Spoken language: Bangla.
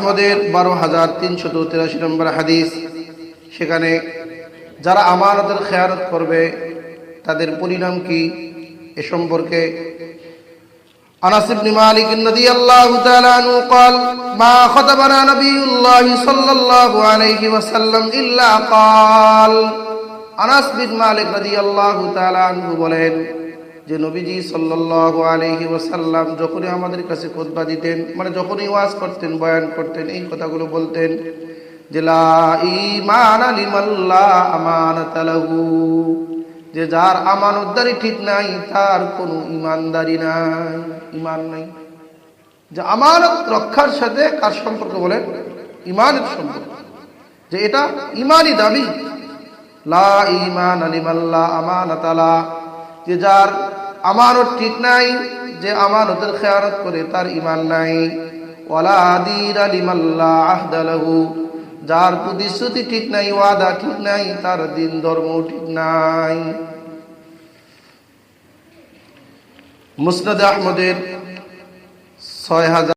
আহমদের বারো হাজার তিনশত তিরাশি নম্বর হাদিস সেখানে যারা আমানতের খেয়ারত করবে তাদের পরিণাম কি এ সম্পর্কে أنس بن مالك رضي الله تعالى عنه قال ما خطبنا نبي الله صلى الله عليه وسلم إلا قال আনাস বিন মালিক রাদিয়াল্লাহু তাআলা আনহু বলেন যে নবীজি সাল্লাল্লাহু আলাইহি ওয়াসাল্লাম যখনই আমাদের কাছে খুতবা দিতেন মানে যখনই ওয়াজ করতেন, বয়ান করতেন, এই কথাগুলো বলতেন যে লাহু যে যার আমানতদারি ঠিক নাই, তার কোনো ইমানদারি নাই। ইমান নাই। যে আমানত রক্ষার সাথে কার সম্পর্ক বলেন? ইমানের সম্পর্ক। যে এটা ইমানই দাবি লা ইমান আলিমাল্লা আমানাতালা যে যার আমানত ঠিক নাই, যে আমানতের খেয়ানত করে তার ইমান নাই। যার প্রতিশ্রুতি ঠিক নাই, ওয়াদা ঠিক নাই, তার দিন ধর্ম ঠিক নাই। মুসনাদ আহমদের ছয় হাজার